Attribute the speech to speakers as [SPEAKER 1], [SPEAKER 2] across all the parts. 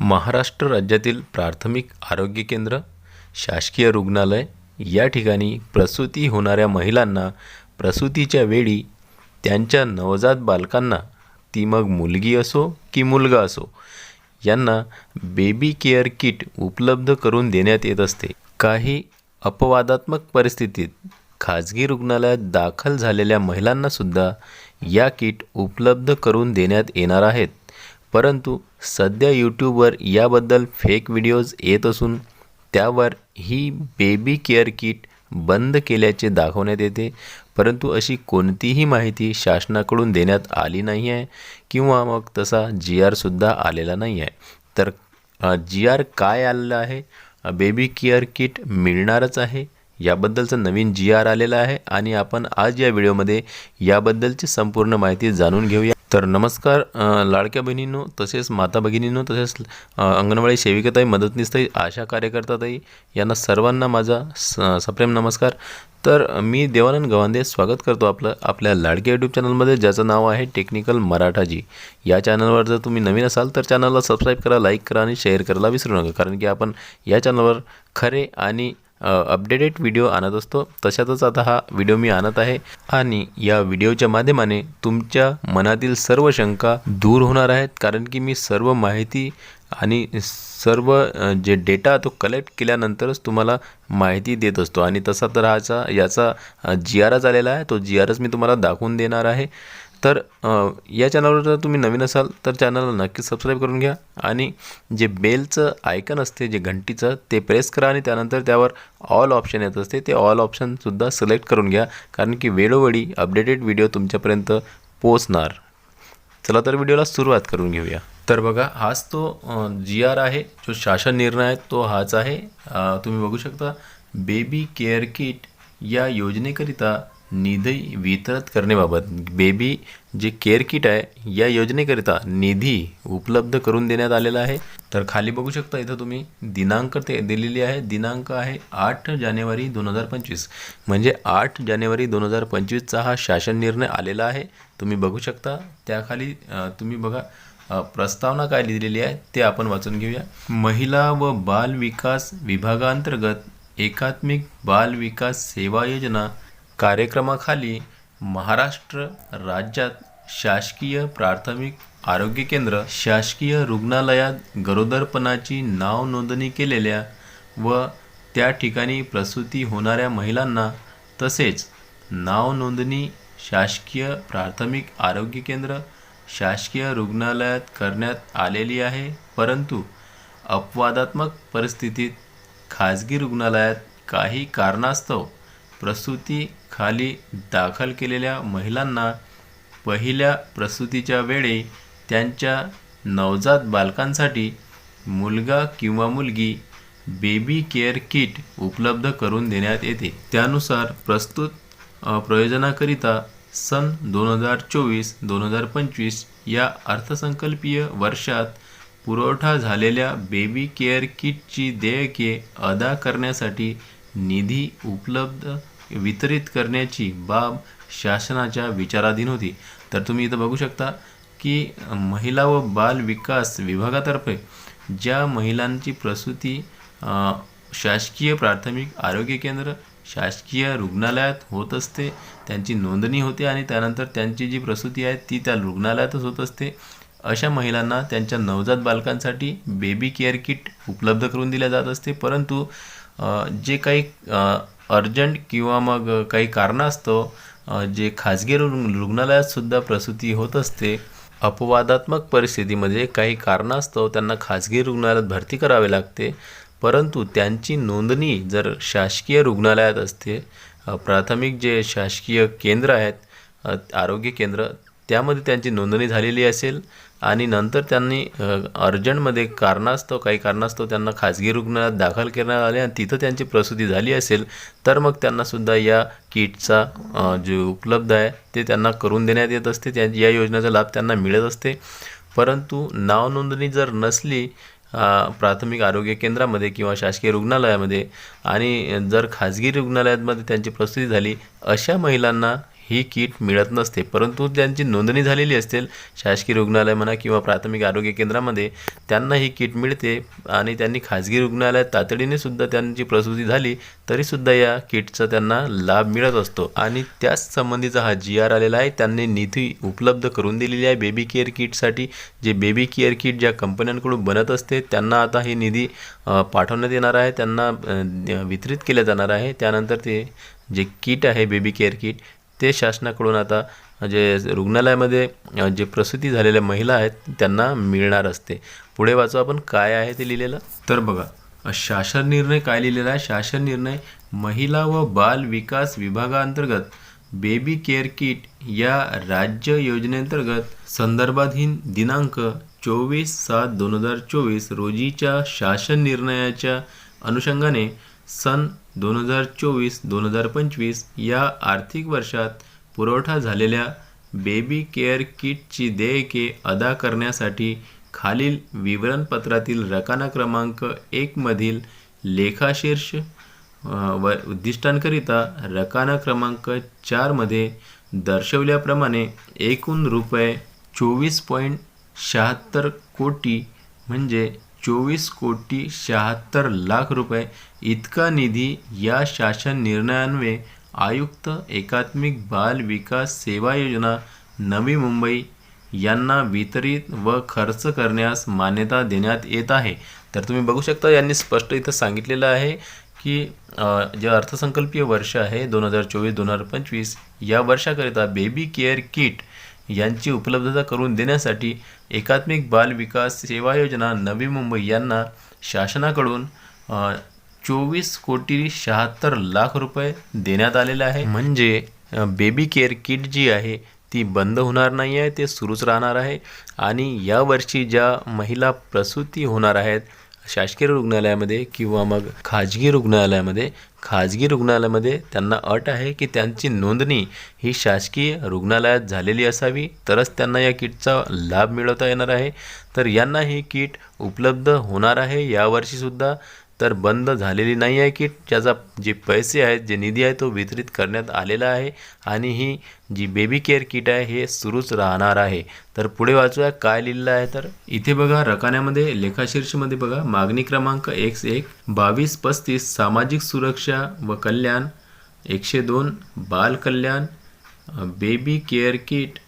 [SPEAKER 1] महाराष्ट्र राज्यातील प्राथमिक आरोग्य केंद्र शासकीय रुग्णालय या ठिकाणी प्रसूती होणाऱ्या महिलांना प्रसूतीच्या वेळी त्यांच्या नवजात बालकांना ती मग मुलगी असो की मुलगा असो यांना बेबी केअर किट उपलब्ध करून देण्यात येत असते. काही अपवादात्मक परिस्थितीत खाजगी रुग्णालयात दाखल झालेल्या महिलांनासुद्धा या किट उपलब्ध करून देण्यात येणार आहेत. परंतु सध्या यूट्यूबवर याबद्दल फेक व्हिडिओज येत असून त्यावर ही बेबी केअर किट बंद केल्याचे दाखवण्यात येते. परंतु अशी कोणतीही माहिती शासनाकडून देण्यात आली नाही आहे किंवा मग तसा जी आरसुद्धा आलेला नाही आहे. तर जी आर काय आलेलं आहे? बेबी केअर किट मिळणारच आहे. याबद्दलचं नवीन जी आर आलेलं आहे आणि आपण आज या व्हिडिओमध्ये याबद्दलची संपूर्ण माहिती जाणून घेऊया. तर नमस्कार लाडक्या बहिणींनो तसेच माता भगिनींनो तसेच अंगणवाडी सेविकाताई मदतनीसताई आशा कार्यकर्ताताई यांना सर्वांना माझा स सप्रेम नमस्कार. तर मी देवानंद गवांदे स्वागत करतो आपलं आपल्या लाडक्या यूट्यूब चॅनलमध्ये ज्याचं नाव आहे टेक्निकल मराठाजी. या चॅनलवर जर तुम्ही नवीन असाल तर चॅनलला सबस्क्राईब करा लाईक करा आणि शेअर करायला विसरू नका कारण की आपण या चॅनलवर खरे आणि अपडेटेड व्हिडिओ आणत असतो. तशातच आता हा व्हिडिओ मी आणत आहे. आणि या व्हिडिओच्या माध्यमाने तुमच्या मनातील सर्व शंका दूर होणार आहेत. कारण की मी सर्व माहिती आणि सर्व जे डेटा तो कलेक्ट केल्यानंतरच तुम्हाला माहिती देत असतो. आणि तसा तर हाचा याचा जी आर आलेला आहे. तो जी आरच मी तुम्हाला दाखवून देणार आहे. तर या चॅनलवर जर तुम्ही नवीन असाल तर चॅनलला नक्कीच सबस्क्राईब करून घ्या आणि जे बेलचं आयकन असते जे घंटीचं ते प्रेस करा आणि त्यानंतर त्यावर ऑल ऑप्शन येत असते ते ऑल ऑप्शनसुद्धा सिलेक्ट करून घ्या कारण की वेळोवेळी अपडेटेड व्हिडिओ तुमच्यापर्यंत पोचणार चला तर व्हिडिओला सुरुवात करून घेऊया. तर बघा हाच तो जी आर आहे जो शासन निर्णय आहे तो हाच आहे. तुम्ही बघू शकता बेबी केअर किट या योजनेकरिता निधी वितरित करण्याबाबत बेबी जे केअर किट आहे या योजनेकरिता निधी उपलब्ध करून देण्यात आलेला आहे. तर खाली बघू शकता इथं तुम्ही दिनांक ते दिलेली आहे. दिनांक आहे आठ जानेवारी दोन हजार पंचवीस. म्हणजे आठ जानेवारी दोन हजार पंचवीसचा हा शासन निर्णय आलेला आहे. तुम्ही बघू शकता त्याखाली तुम्ही बघा प्रस्तावना काय लिहिलेली आहे ते आपण वाचून घेऊया. महिला व बाल विकास विभागांतर्गत एकात्मिक बाल विकास सेवा योजना कार्यक्रमाखाली महाराष्ट्र राज्यात शासकीय प्राथमिक आरोग्य केंद्र शासकीय रुग्णालयात गरोदरपणाची नाव नोंदणी केलेल्या व त्या ठिकाणी प्रसूती होणाऱ्या महिलांना तसेच नाव नोंदणी शासकीय प्राथमिक आरोग्य केंद्र शासकीय रुग्णालयात करण्यात आलेली आहे. परंतु अपवादात्मक परिस्थितीत खाजगी रुग्णालयात काही कारणास्तव प्रसूती खाली दाखल केलेल्या महिलांना पहिल्या प्रसूतीच्या वेळी त्यांच्या नवजात बालकांसाठी मुलगा किंवा मुलगी बेबी केअर किट उपलब्ध करून देण्यात येते. त्यानुसार प्रस्तुत प्रयोजनाकरिता सन दोन हजार चोवीस दोन हजार पंचवीस या अर्थसंकल्पीय वर्षात पुरवठा झालेल्या बेबी केअर किटची देयके अदा करण्यासाठी निधी उपलब्ध वितरित करण्याची बाब शासनाच्या विचाराधीन होती. तर तुम्ही इथं बघू शकता की महिला व बाल विकास विभागातर्फे ज्या महिलांची प्रसूती शासकीय प्राथमिक आरोग्य केंद्र शासकीय रुग्णालयात होत असते त्यांची नोंदणी होते आणि त्यानंतर त्यांची जी प्रसूती आहे ती त्या रुग्णालयातच होत असते. अशा महिलांना त्यांच्या नवजात बालकांसाठी बेबी केअर किट उपलब्ध करून दिल्या जात असते. परंतु जे काही अर्जंट किंवा मग काही कारणास्तव अ, जे खाजगी रुग् रुग्णालयातसुद्धा प्रसूती होत असते अपवादात्मक परिस्थितीमध्ये काही कारणास्तव त्यांना खाजगी रुग्णालयात भरती करावे लागते. परंतु त्यांची नोंदणी जर शासकीय रुग्णालयात असते प्राथमिक जे शासकीय केंद्र आहेत आरोग्य केंद्र त्यामध्ये त्यांची नोंदणी झालेली असेल. आणि नंतर त्यांनी अर्जंटमध्ये कारणास्तव काही कारणास्तव त्यांना खाजगी रुग्णालयात दाखल करण्यात आले आणि तिथं त्यांची प्रसूती झाली असेल तर मग त्यांनासुद्धा या किटचा जे उपलब्ध आहे ते त्यांना करून देण्यात येत असते. त्या या योजनेचा लाभ त्यांना मिळत असते. परंतु नावनोंदणी जर नसली प्राथमिक आरोग्य केंद्रामध्ये किंवा शासकीय रुग्णालयामध्ये आणि जर खाजगी रुग्णालयामध्ये त्यांची प्रसूती झाली अशा महिलांना ही किट मिळत नसते. परंतु त्यांची नोंदणी झालेली असेल शासकीय रुग्णालय म्हणा किंवा प्राथमिक आरोग्य केंद्रामध्ये त्यांना ही किट मिळते आणि त्यांनी खाजगी रुग्णालयात तातडीने सुद्धा त्यांची प्रसूती झाली तरीसुद्धा या किटचा त्यांना लाभ मिळत असतो. आणि त्याच संबंधीचा हा जी आर आलेला आहे त्यांनी निधी उपलब्ध करून दिलेली आहे बेबी केअर किटसाठी. जे बेबी केअर किट ज्या कंपन्यांकडून बनत असते त्यांना आता हे निधी पाठवण्यात येणार आहे. त्यांना वितरित केलं जाणार आहे. त्यानंतर ते जे किट आहे बेबी केअर किट ते शासनाकडून आता जे रुग्णालयामध्ये जे प्रसूती झालेल्या महिला आहेत त्यांना मिळणार असते. पुढे वाचू आपण काय आहे ते लिहिलेलं? तर बघा शासन निर्णय काय लिहिलेला आहे? शासन निर्णय महिला व बाल विकास विभागाअंतर्गत बेबी केअर किट या राज्य योजनेअंतर्गत संदर्भाधीन दिनांक चोवीस सात दोन हजार चोवीस रोजीच्या शासन निर्णयाच्या अनुषंगाने सन दोन हजार चोवीस दोन हजार पंचवीस या आर्थिक वर्षात पुरवठा झालेल्या बेबी केअर किटची देयके अदा करण्यासाठी खालील विवरणपत्रातील रकाना क्रमांक एकमधील लेखाशीर्ष व उद्दिष्टांकरिता रकाना क्रमांक चारमध्ये दर्शवल्याप्रमाणे एकूण रुपये चोवीस पॉईंट शहात्तर कोटी म्हणजे चोवीस कोटी शहात्तर लाख रुपये इतका निधी या शासन निर्णयान्वये आयुक्त एकात्मिक बाल विकास सेवा योजना नवी मुंबई यांना वितरित व खर्च करण्यास मान्यता देण्यात येत आहे. तर तुम्ही बघू शकता यांनी स्पष्ट इथं सांगितलेलं आहे की जे अर्थसंकल्पीय वर्ष आहे दोन हजार चोवीस दोन हजार पंचवीस या वर्षाकरिता बेबी केअर किट यांची उपलब्धता करून देण्यासाठी एकात्मिक बाल विकास सेवा योजना नवी मुंबई यांना शासनाकडून चोवीस कोटी शहात्तर लाख रुपये देण्यात आलेले आहे. म्हणजे बेबी केअर किट जी आहे ती बंद होणार नाही आहे ते सुरूच राहणार आहे. आणि यावर्षी ज्या महिला प्रसूती होणार आहेत शासकीय रुग्णालयामध्ये किंवा मग खाजगी रुग्णालयामध्ये खाजगी रुग्णालयामध्ये त्यांना अट आहे की त्यांची नोंदणी ही शासकीय रुग्णालयात झालेली असावी तरच त्यांना या किटचा लाभ मिळवता येणार आहे. तर यांना ही किट उपलब्ध होणार आहे. यावर्षीसुद्धा तर बंद झालेली नाही आहे किट ज्याचा जे पैसे आहेत जे निधी आहे तो वितरित करण्यात आलेला आहे आणि ही जी बेबी केअर किट आहे हे सुरूच राहणार आहे. तर पुढे वाचूया काय लिहिलेलं आहे तर? इथे बघा रकान्यामध्ये लेखाशीर्षमध्ये बघा मागणी क्रमांक एक एक बावीस पस्तीस सामाजिक सुरक्षा व कल्याण एकशे दोन बाल कल्याण baby care kit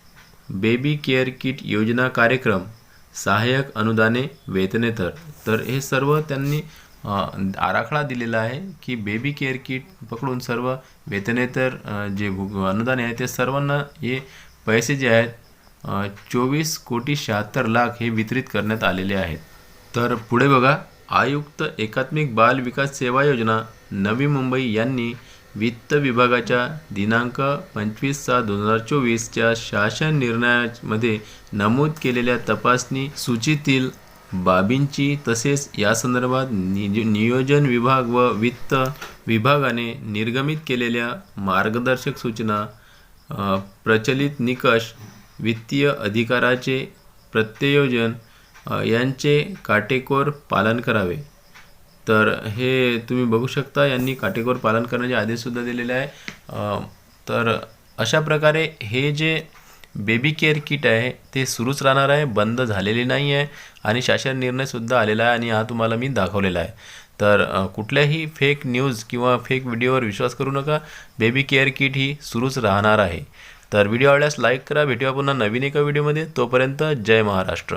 [SPEAKER 1] baby care kit योजना कार्यक्रम सहाय्यक अनुदाने वेतनेतर. तर हे सर्व त्यांनी आराखडा दिलेला आहे की बेबी केअर किट पकडून सर्व वेतनेतर जे भू- अनुदाने आहे ते सर्वांना हे पैसे जे आहेत चोवीस कोटी शहात्तर लाख हे वितरित करण्यात आलेले आहेत. तर पुढे बघा आयुक्त एकात्मिक बाल विकास सेवा योजना नवी मुंबई यांनी वित्त विभागाच्या दिनांक पंचवीस सहा दोन हजार चोवीसच्या शासन निर्णयामध्ये नमूद केलेल्या तपासणी सूचीतील बाबींची तसेच या संदर्भात निज नियोजन विभाग व वित्त विभागाने निर्गमित केलेल्या मार्गदर्शक सूचना प्रचलित निकष वित्तीय अधिकाराचे प्रत्ययोजन यांचे काटेकोर पालन करावे. तर हे तुम्ही बघू शकता यांनी काटेकोर पालन करण्याचे आदेशसुद्धा दिलेले आहे. तर अशा प्रकारे हे जे बेबी केअर किट आहे ते सुरूच राहणार आहे बंद झालेली नाही आहे आणि शासन निर्णयसुद्धा आलेला आहे आणि हा तुम्हाला मी दाखवलेला आहे. तर कुठल्याही फेक न्यूज किंवा फेक व्हिडिओवर विश्वास करू नका बेबी केअर किट ही सुरूच राहणार आहे. तर व्हिडिओ आवडल्यास लाईक करा भेटूया पुन्हा नवीन एका व्हिडिओमध्ये तोपर्यंत जय महाराष्ट्र.